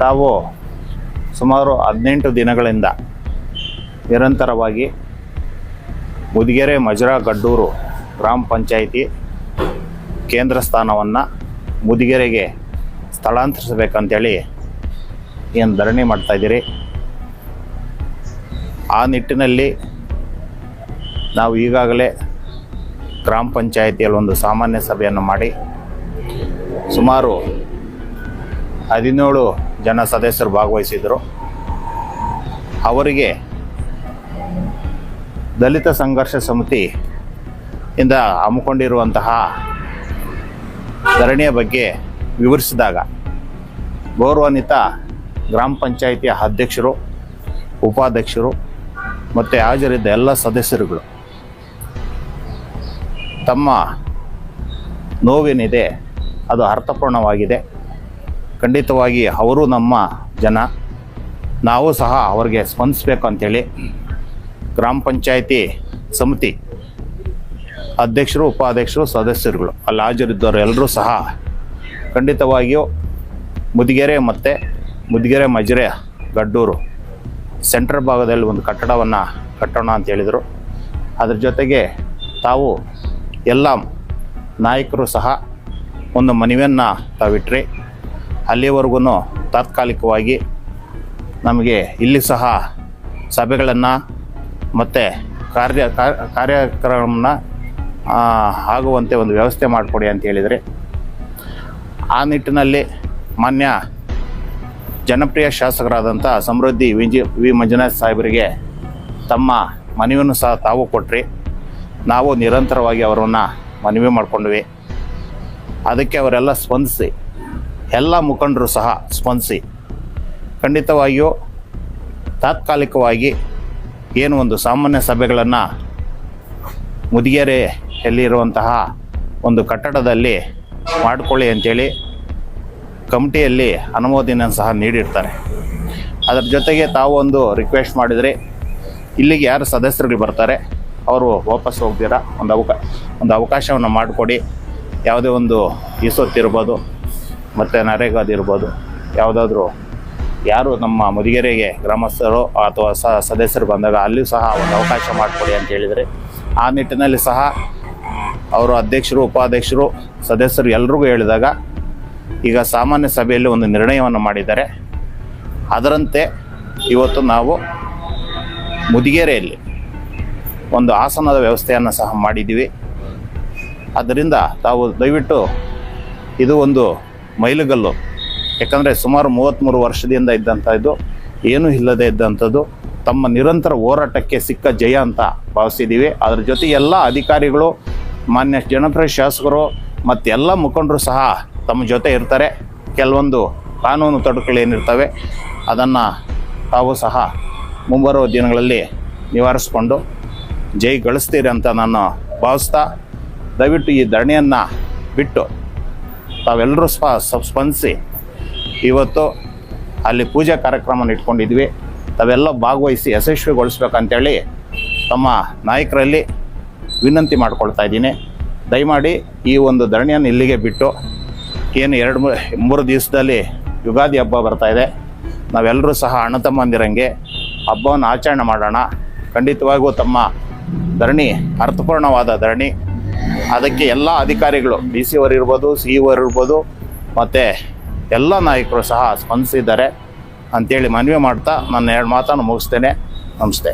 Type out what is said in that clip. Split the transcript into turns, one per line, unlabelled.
ತಾವು ಸುಮಾರು ಹದಿನೆಂಟು ದಿನಗಳಿಂದ ನಿರಂತರವಾಗಿ ಮುದಿಗೆರೆ ಮಜರಾ ಗಡ್ಡೂರು ಗ್ರಾಮ ಪಂಚಾಯಿತಿ ಕೇಂದ್ರ ಸ್ಥಾನವನ್ನು ಮುದಿಗೆರೆಗೆ ಸ್ಥಳಾಂತರಿಸಬೇಕಂತೇಳಿ ಏನು ಧರಣಿ ಮಾಡ್ತಾಯಿದ್ದೀರಿ ಆ ನಿಟ್ಟಿನಲ್ಲಿ ನಾವು ಈಗಾಗಲೇ ಗ್ರಾಮ ಪಂಚಾಯಿತಿಯಲ್ಲಿ ಒಂದು ಸಾಮಾನ್ಯ ಸಭೆಯನ್ನು ಮಾಡಿ ಸುಮಾರು ಹದಿನೇಳು ಜನ ಸದಸ್ಯರು ಭಾಗವಹಿಸಿದರು. ಅವರಿಗೆ ದಲಿತ ಸಂಘರ್ಷ ಸಮಿತಿ ಇಂದ ಹಮ್ಮಿಕೊಂಡಿರುವಂತಹ ಧರಣಿಯ ಬಗ್ಗೆ ವಿವರಿಸಿದಾಗ ಗೌರವಾನ್ವಿತ ಗ್ರಾಮ ಪಂಚಾಯಿತಿಯ ಅಧ್ಯಕ್ಷರು, ಉಪಾಧ್ಯಕ್ಷರು ಮತ್ತು ಹಾಜರಿದ್ದ ಎಲ್ಲ ಸದಸ್ಯರುಗಳು ತಮ್ಮ ನೋವೇನಿದೆ, ಅದು ಅರ್ಥಪೂರ್ಣವಾಗಿದೆ. ಖಂಡಿತವಾಗಿ ಅವರು ನಮ್ಮ ಜನ. ನಾವು ಸಹ ಅವರಿಗೆ ಸ್ಪಂದಿಸ್ಬೇಕು ಅಂಥೇಳಿ ಗ್ರಾಮ ಪಂಚಾಯಿತಿ ಸಮಿತಿ ಅಧ್ಯಕ್ಷರು, ಉಪಾಧ್ಯಕ್ಷರು, ಸದಸ್ಯರುಗಳು ಅಲ್ಲಿ ಹಾಜರಿದ್ದವರು ಎಲ್ಲರೂ ಸಹ ಖಂಡಿತವಾಗಿಯೂ ಮುದಿಗೆರೆ ಮತ್ತು ಮುದಿಗೆರೆ ಮಜರೆ ಗಡ್ಡೂರು ಸೆಂಟ್ರ್ ಭಾಗದಲ್ಲಿ ಒಂದು ಕಟ್ಟಡವನ್ನು ಕಟ್ಟೋಣ ಅಂತ ಹೇಳಿದರು. ಅದ್ರ ಜೊತೆಗೆ ತಾವು ಎಲ್ಲ ನಾಯಕರು ಸಹ ಒಂದು ಮನವಿಯನ್ನು ತಾವಿಟ್ರಿ. ಅಲ್ಲಿವರೆಗೂ ತಾತ್ಕಾಲಿಕವಾಗಿ ನಮಗೆ ಇಲ್ಲಿ ಸಹ ಸಭೆಗಳನ್ನು ಮತ್ತು ಕಾರ್ಯ ಕಾರ್ಯಕ್ರಮನ ಆಗುವಂತೆ ಒಂದು ವ್ಯವಸ್ಥೆ ಮಾಡಿಕೊಡಿ ಅಂತ ಹೇಳಿದರೆ, ಆ ನಿಟ್ಟಿನಲ್ಲಿ ಮಾನ್ಯ ಜನಪ್ರಿಯ ಶಾಸಕರಾದಂಥ ಸಮೃದ್ಧಿ ವಿಜಿ, ವಿ. ಮಂಜುನಾಥ್ ಸಾಹೇಬರಿಗೆ ತಮ್ಮ ಮನವಿಯನ್ನು ಸಹ ತಾವು ಕೊಟ್ರಿ. ನಾವು ನಿರಂತರವಾಗಿ ಅವರನ್ನು ಮನವಿ ಮಾಡಿಕೊಂಡ್ವಿ. ಅದಕ್ಕೆ ಅವರೆಲ್ಲ ಸ್ಪಂದಿಸಿ. ಎಲ್ಲ ಮುಖಂಡರು ಸಹ ಸ್ಪಂದಿಸಿ ಖಂಡಿತವಾಗಿಯೂ ತಾತ್ಕಾಲಿಕವಾಗಿ ಏನು ಒಂದು ಸಾಮಾನ್ಯ ಸಭೆಗಳನ್ನು ಮುದಿಗೆರೆಯಲ್ಲಿರುವಂತಹ ಒಂದು ಕಟ್ಟಡದಲ್ಲಿ ಮಾಡಿಕೊಳ್ಳಿ ಅಂಥೇಳಿ ಕಮಿಟಿಯಲ್ಲಿ ಅನುಮೋದನೆ ಸಹ ನೀಡಿರ್ತಾರೆ. ಅದರ ಜೊತೆಗೆ ತಾವು ಒಂದು ರಿಕ್ವೆಸ್ಟ್ ಮಾಡಿದರೆ ಇಲ್ಲಿಗೆ ಯಾರು ಸದಸ್ಯರುಗಳು ಬರ್ತಾರೆ, ಅವರು ವಾಪಸ್ ಹೋಗ್ತೀರಾ? ಒಂದು ಅವಕಾಶ ಒಂದು ಅವಕಾಶವನ್ನು ಮಾಡಿಕೊಡಿ. ಯಾವುದೇ ಒಂದು ಇರ್ಬೋದು. ಮತ್ತು ನರೇಗಾದಿರ್ಬೋದು ಯಾವುದಾದ್ರೂ ಯಾರು ನಮ್ಮ ಮುದಿಗೆರೆಗೆ ಗ್ರಾಮಸ್ಥರು ಅಥವಾ ಸ ಸದಸ್ಯರು ಬಂದಾಗ ಅಲ್ಲಿಯೂ ಸಹ ಒಂದು ಅವಕಾಶ ಮಾಡಿಕೊಡಿ ಅಂತ ಹೇಳಿದರೆ ಆ ನಿಟ್ಟಿನಲ್ಲಿ ಸಹ ಅವರು ಅಧ್ಯಕ್ಷರು, ಉಪಾಧ್ಯಕ್ಷರು, ಸದಸ್ಯರು ಎಲ್ರಿಗೂ ಹೇಳಿದಾಗ ಈಗ ಸಾಮಾನ್ಯ ಸಭೆಯಲ್ಲಿ ಒಂದು ನಿರ್ಣಯವನ್ನು ಮಾಡಿದ್ದಾರೆ. ಅದರಂತೆ ಇವತ್ತು ನಾವು ಮುದಿಗೆರೆಯಲ್ಲಿ ಒಂದು ಆಸನದ ವ್ಯವಸ್ಥೆಯನ್ನು ಸಹ ಮಾಡಿದ್ದೀವಿ. ಆದ್ದರಿಂದ ತಾವು ದಯವಿಟ್ಟು ಇದು ಒಂದು ಮೈಲುಗಲ್ಲು. ಯಾಕಂದರೆ ಸುಮಾರು ಮೂವತ್ತ್ಮೂರು ವರ್ಷದಿಂದ ಇದ್ದಂಥದ್ದು ಏನೂ ಇಲ್ಲದೆ ಇದ್ದಂಥದ್ದು. ತಮ್ಮ ನಿರಂತರ ಹೋರಾಟಕ್ಕೆ ಸಿಕ್ಕ ಜಯ ಅಂತ ಭಾವಿಸಿದ್ದೀವಿ ಅದ್ರ ಜೊತೆ ಎಲ್ಲ ಅಧಿಕಾರಿಗಳು, ಮಾನ್ಯ ಜನಪ್ರಿಯ ಶಾಸಕರು ಮತ್ತು ಎಲ್ಲ ಮುಖಂಡರು ಸಹ ತಮ್ಮ ಜೊತೆ ಇರ್ತಾರೆ. ಕೆಲವೊಂದು ಕಾನೂನು ತೊಡಕುಗಳೇನಿರ್ತವೆ ಅದನ್ನು ತಾವು ಸಹ ಮುಂಬರುವ ದಿನಗಳಲ್ಲಿ ನಿವಾರಿಸ್ಕೊಂಡು ಜೈ ಗಳಿಸ್ತೀರಿ ಅಂತ ನಾನು ಭಾವಿಸ್ತಾ, ದಯವಿಟ್ಟು ಈ ಧರಣಿಯನ್ನು ಬಿಟ್ಟು ತಾವೆಲ್ಲರೂ ಸ್ಪ ಸ- ಸ್ಪಂದಿಸಿ. ಇವತ್ತು ಅಲ್ಲಿ ಪೂಜಾ ಕಾರ್ಯಕ್ರಮನ ಇಟ್ಕೊಂಡಿದ್ವಿ. ತಾವೆಲ್ಲ ಭಾಗವಹಿಸಿ ಯಶಸ್ವಿಗೊಳಿಸ್ಬೇಕಂತೇಳಿ ತಮ್ಮ ನಾಯಕರಲ್ಲಿ ವಿನಂತಿ ಮಾಡ್ಕೊಳ್ತಾ ಇದ್ದೀನಿ. ದಯಮಾಡಿ ಈ ಒಂದು ಧರಣಿಯನ್ನು ಇಲ್ಲಿಗೆ ಬಿಟ್ಟು ಏನು ಎರಡು ಮೂರು ದಿವಸದಲ್ಲಿ ಯುಗಾದಿ ಹಬ್ಬ ಬರ್ತಾ ಇದೆ. ನಾವೆಲ್ಲರೂ ಸಹ ಅಣ್ಣ ತಮ್ಮಂದಿರಂಗೆ ಹಬ್ಬವನ್ನು ಆಚರಣೆ ಮಾಡೋಣ. ಖಂಡಿತವಾಗಿಯೂ ತಮ್ಮ ಧರಣಿ ಅರ್ಥಪೂರ್ಣವಾದ ಧರಣಿ. ಅದಕ್ಕೆ ಎಲ್ಲ ಅಧಿಕಾರಿಗಳು, ಡಿ ಸಿ ಅವರು ಇರ್ಬೋದು, ಸಿ ಅವರು ಇರ್ಬೋದು, ಮತ್ತು ಎಲ್ಲ ನಾಯಕರು ಸಹ ಸ್ಪಂದಿಸಿದ್ದಾರೆ ಅಂತೇಳಿ ಮನವಿ ಮಾಡ್ತಾ ನನ್ನ ಎರಡು ಮಾತನ್ನು ಮುಗಿಸ್ತೇನೆ. ನಮಸ್ತೆ.